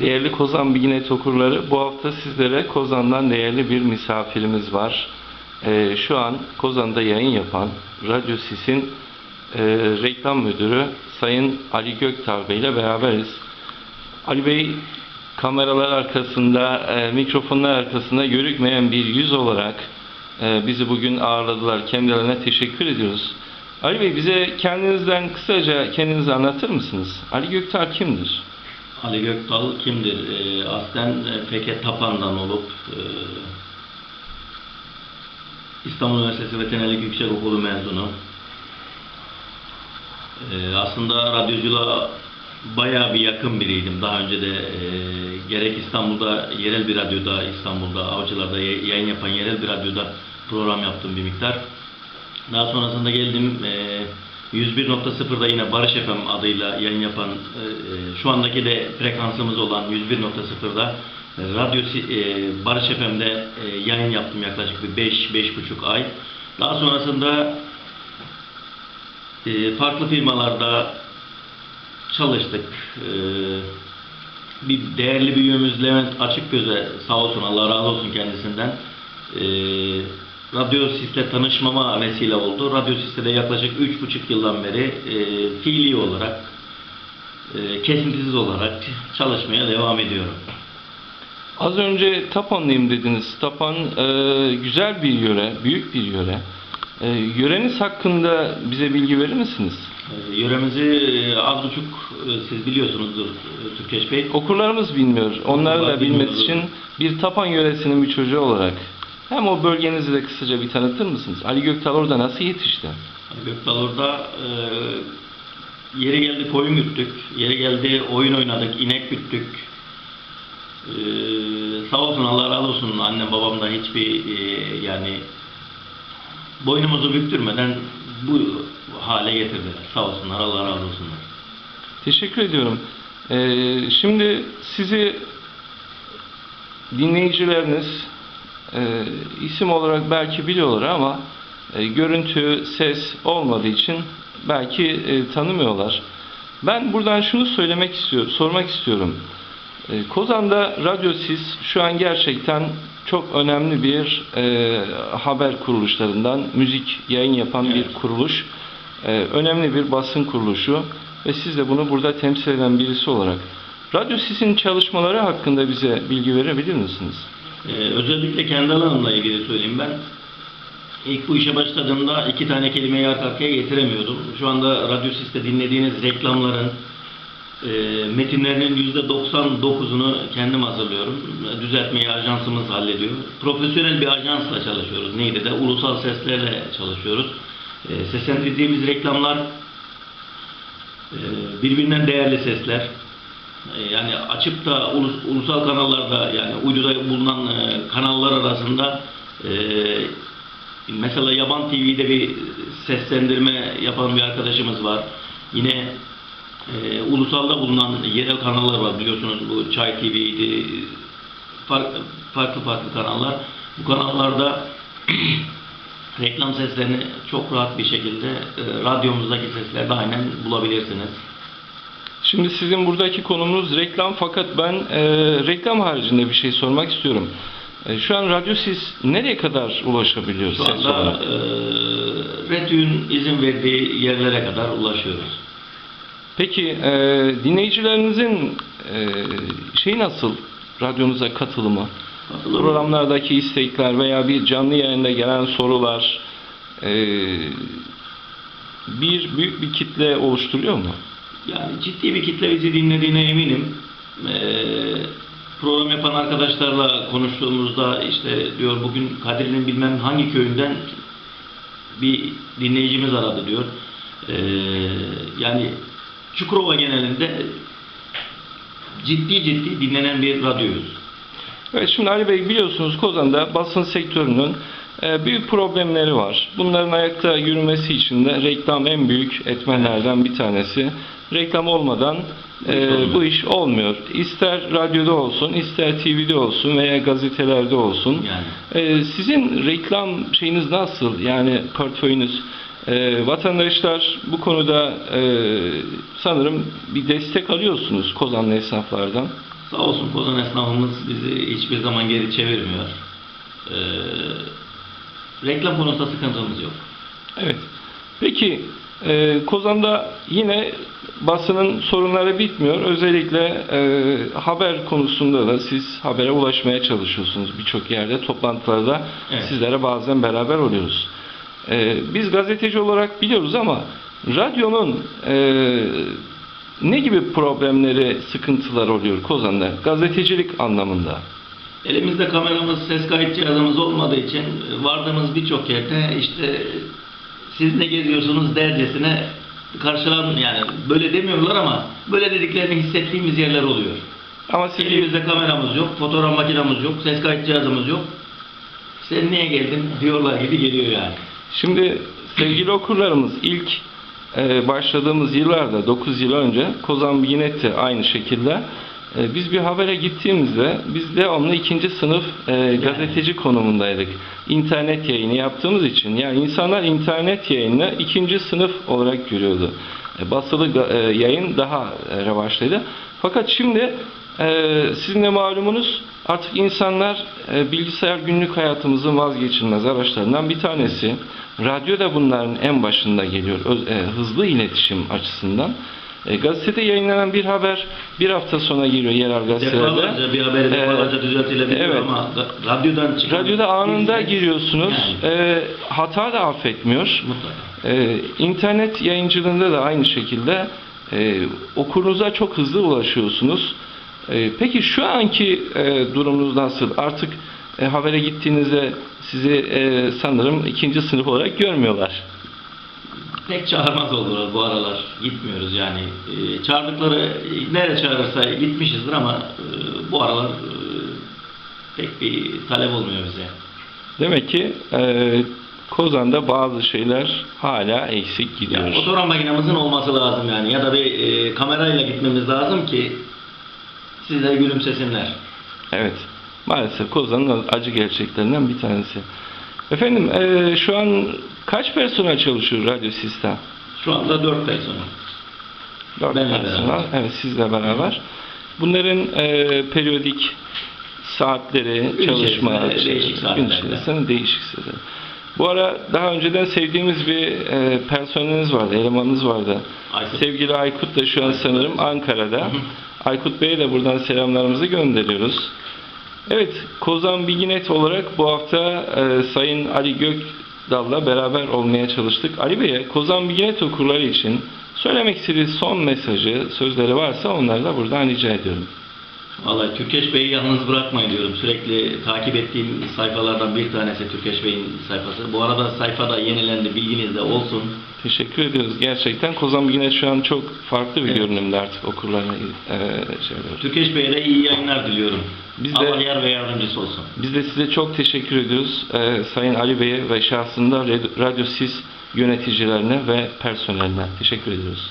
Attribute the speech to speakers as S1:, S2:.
S1: Değerli Kozan Bilginet okurları, bu hafta sizlere Kozan'dan değerli bir misafirimiz var. Ee, şu an Kozan'da yayın yapan Radyo Sis'in e, reklam müdürü Sayın Ali Göktar Bey ile beraberiz. Ali Bey kameralar arkasında, e, mikrofonlar arkasında görükmeyen bir yüz olarak e, bizi bugün ağırladılar. Kendilerine teşekkür ediyoruz. Ali Bey bize kendinizden kısaca kendinizi anlatır mısınız? Ali Göktar kimdir?
S2: Ali Gökdal kimdir? Ee, aslen e, Feket Tapan'dan olup e, İstanbul Üniversitesi Veterinerlik Yüksekokulu mezunu. Ee, aslında radyoculuğa bayağı bir yakın biriydim. Daha önce de e, gerek İstanbul'da yerel bir radyoda, İstanbul'da Avcılar'da yayın yapan yerel bir radyoda program yaptım bir miktar. Daha sonrasında geldim e, 101.0'da yine Barış FM adıyla yayın yapan e, e, şu andaki de frekansımız olan 101.0'da e, radyo Barış FM'de e, yayın yaptım yaklaşık bir 5-5,5 ay. Daha sonrasında farklı firmalarda çalıştık. Bir değerli büyüğümüz Levent Açıkgöz'e sağ olsun Allah razı olsun kendisinden e, Radyo Sis'le tanışmama vesile oldu. Radyo Sis'te de yaklaşık 3,5 yıldan beri e, fiili olarak e, kesintisiz olarak çalışmaya devam ediyorum.
S1: Az önce Tapanlıyım dediniz. Tapan e, güzel bir yöre, büyük bir yöre. E, yöreniz hakkında bize bilgi verir misiniz?
S2: E, yöremizi e, az buçuk e, siz biliyorsunuzdur e, Türkeş Bey.
S1: Okurlarımız bilmiyor. Onları da bilmesi için bir Tapan yöresinin bir çocuğu olarak hem o bölgenizi de kısaca bir tanıtır mısınız? Ali Göktal orada nasıl yetişti?
S2: Ali Gökdal orada e, yeri geldi koyun güttük, yeri geldi oyun oynadık, inek güttük. E, sağ olsun Allah razı olsun annem babam da hiçbir e, yani boynumuzu büktürmeden bu hale getirdiler. Sağ olsunlar Allah razı olsunlar.
S1: Teşekkür ediyorum. E, şimdi sizi dinleyicileriniz e, isim olarak belki biliyorlar ama e, görüntü, ses olmadığı için belki e, tanımıyorlar. Ben buradan şunu söylemek istiyorum, sormak istiyorum. E, Kozan'da Radyo Sis şu an gerçekten çok önemli bir e, haber kuruluşlarından müzik yayın yapan
S2: Evet.
S1: bir kuruluş. E, önemli bir basın kuruluşu ve siz de bunu burada temsil eden birisi olarak Radyo Sis'in çalışmaları hakkında bize bilgi verebilir misiniz?
S2: Ee, özellikle kendi alanımla ilgili söyleyeyim ben. İlk bu işe başladığımda iki tane kelimeyi arka arkaya getiremiyordum. Şu anda Radyo Sis'te dinlediğiniz reklamların e, metinlerinin %99'unu kendim hazırlıyorum. Düzeltmeyi ajansımız hallediyor. Profesyonel bir ajansla çalışıyoruz. Neydi de ulusal seslerle çalışıyoruz. E, seslendirdiğimiz reklamlar e, birbirinden değerli sesler. Yani açıp da ulus- ulusal kanallarda yani uyduda bulunan e, kanallar arasında e, mesela Yaban TV'de bir seslendirme yapan bir arkadaşımız var. Yine e, ulusalda bulunan yerel kanallar var biliyorsunuz bu Çay TV'ydi farklı farklı farklı kanallar. Bu kanallarda reklam seslerini çok rahat bir şekilde e, radyomuzdaki seslerde aynen bulabilirsiniz.
S1: Şimdi sizin buradaki konumuz reklam fakat ben e, reklam haricinde bir şey sormak istiyorum. E, şu an Radyo Sis nereye kadar ulaşabiliyor
S2: Şu
S1: ses
S2: anda
S1: olarak?
S2: e, RETÜ'nün izin verdiği yerlere kadar ulaşıyoruz.
S1: Peki e, dinleyicilerinizin e, şey nasıl? Radyonuza katılımı?
S2: Katılım-
S1: Programlardaki istekler veya bir canlı yayında gelen sorular e, bir büyük bir kitle oluşturuyor mu?
S2: Yani ciddi bir kitle bizi dinlediğine eminim. E, program yapan arkadaşlarla konuştuğumuzda işte diyor bugün Kadir'in bilmem hangi köyünden bir dinleyicimiz aradı diyor. E, yani Çukurova genelinde ciddi ciddi dinlenen bir radyoyuz.
S1: Evet şimdi Ali Bey biliyorsunuz Kozan'da basın sektörünün e, büyük problemleri var. Bunların ayakta yürümesi için de reklam en büyük etmenlerden bir tanesi. Reklam olmadan e, bu iş olmuyor. İster radyoda olsun, ister TV'de olsun veya gazetelerde olsun.
S2: Yani
S1: E, sizin reklam şeyiniz nasıl? Yani portföyünüz e, vatandaşlar bu konuda e, sanırım bir destek alıyorsunuz Kozanlı esnaflardan.
S2: Sağ olsun Kozan esnafımız bizi hiçbir zaman geri çevirmiyor. Ee, reklam konusunda sıkıntımız yok.
S1: Evet. Peki e, Kozan'da yine basının sorunları bitmiyor. Özellikle e, haber konusunda da siz habere ulaşmaya çalışıyorsunuz. Birçok yerde toplantılarda
S2: Evet.
S1: sizlere bazen beraber oluyoruz. E, biz gazeteci olarak biliyoruz ama radyonun e, ne gibi problemleri, sıkıntılar oluyor Kozan'da gazetecilik anlamında?
S2: Elimizde kameramız, ses kayıt cihazımız olmadığı için vardığımız birçok yerde işte siz ne geziyorsunuz dercesine karşılan yani böyle demiyorlar ama böyle dediklerini hissettiğimiz yerler oluyor.
S1: Ama siz
S2: Elimizde kameramız yok, fotoğraf makinamız yok, ses kayıt cihazımız yok. Sen niye geldin diyorlar gibi geliyor yani.
S1: Şimdi sevgili okurlarımız ilk e, başladığımız yıllarda 9 yıl önce Kozan Bilginet'te aynı şekilde e, biz bir habere gittiğimizde biz devamlı ikinci sınıf e, gazeteci konumundaydık. İnternet yayını yaptığımız için yani insanlar internet yayını ikinci sınıf olarak görüyordu. E, basılı e, yayın daha e, revaçlıydı. Fakat şimdi e, sizin de malumunuz artık insanlar e, bilgisayar günlük hayatımızın vazgeçilmez araçlarından bir tanesi. Radyo da bunların en başında geliyor öz- e, hızlı iletişim açısından. E, gazetede yayınlanan bir haber bir hafta sonra giriyor yerel gazetelerde.
S2: Defalarca bir haberi
S1: Ee,
S2: defalarca düzeltilebilir
S1: evet.
S2: ama da- radyodan çıkan
S1: Radyoda anında
S2: ses-
S1: giriyorsunuz.
S2: Yani,
S1: E, hata da affetmiyor.
S2: mutlaka.
S1: Ee, internet yayıncılığında da aynı şekilde e, okurunuza çok hızlı ulaşıyorsunuz. Ee, peki şu anki e, durumunuz nasıl? Artık e, habere gittiğinizde sizi e, sanırım ikinci sınıf olarak görmüyorlar.
S2: Pek çağırmaz oldular bu aralar. Gitmiyoruz yani. Ee, çağırdıkları nereye çağırırsa gitmişizdir ama e, bu aralar e, pek bir talep olmuyor bize.
S1: Demek ki e, Kozan'da bazı şeyler hala eksik gidiyor.
S2: Yani fotoğraf makinemizin olması lazım yani. Ya da bir e, kamerayla gitmemiz lazım ki sizler gülümsesinler.
S1: Evet. Maalesef Kozan'ın acı gerçeklerinden bir tanesi. Efendim e, şu an kaç personel çalışıyor radyo sistem?
S2: Şu anda dört personel.
S1: Dört
S2: Benle
S1: personel.
S2: beraber.
S1: Evet sizle beraber. Bunların e, periyodik saatleri,
S2: Gün
S1: çalışma,
S2: içerisinde değişik saatlerde.
S1: değişik saatler. Bu ara daha önceden sevdiğimiz bir e, personeliniz vardı, elemanınız vardı.
S2: Aykut.
S1: Sevgili Aykut da şu an sanırım. Ankara'da.
S2: Hı hı.
S1: Aykut Bey'e de buradan selamlarımızı gönderiyoruz. Evet, Kozan Bilginet olarak bu hafta e, Sayın Ali Gökdal'la beraber olmaya çalıştık. Ali Bey'e Kozan Bilginet okurları için söylemek istediği son mesajı, sözleri varsa onları da buradan rica ediyorum.
S2: Vallahi Türkeş Bey'i yalnız bırakmayın diyorum. Sürekli takip ettiğim sayfalardan bir tanesi Türkeş Bey'in sayfası. Bu arada sayfada yenilendi, bilginiz de olsun.
S1: Teşekkür ediyoruz. Gerçekten Kozan Bilginet şu an çok farklı bir
S2: Evet.
S1: görünümde artık okurlarına e, şeyler.
S2: Türkeş Bey'e de iyi yayınlar diliyorum.
S1: Biz de-
S2: Allah yar ve yardımcısı olsun.
S1: Biz de size çok teşekkür ediyoruz. Ee, Sayın Ali Bey'e ve şahsında Radyo Sis yöneticilerine ve personeline teşekkür ediyoruz.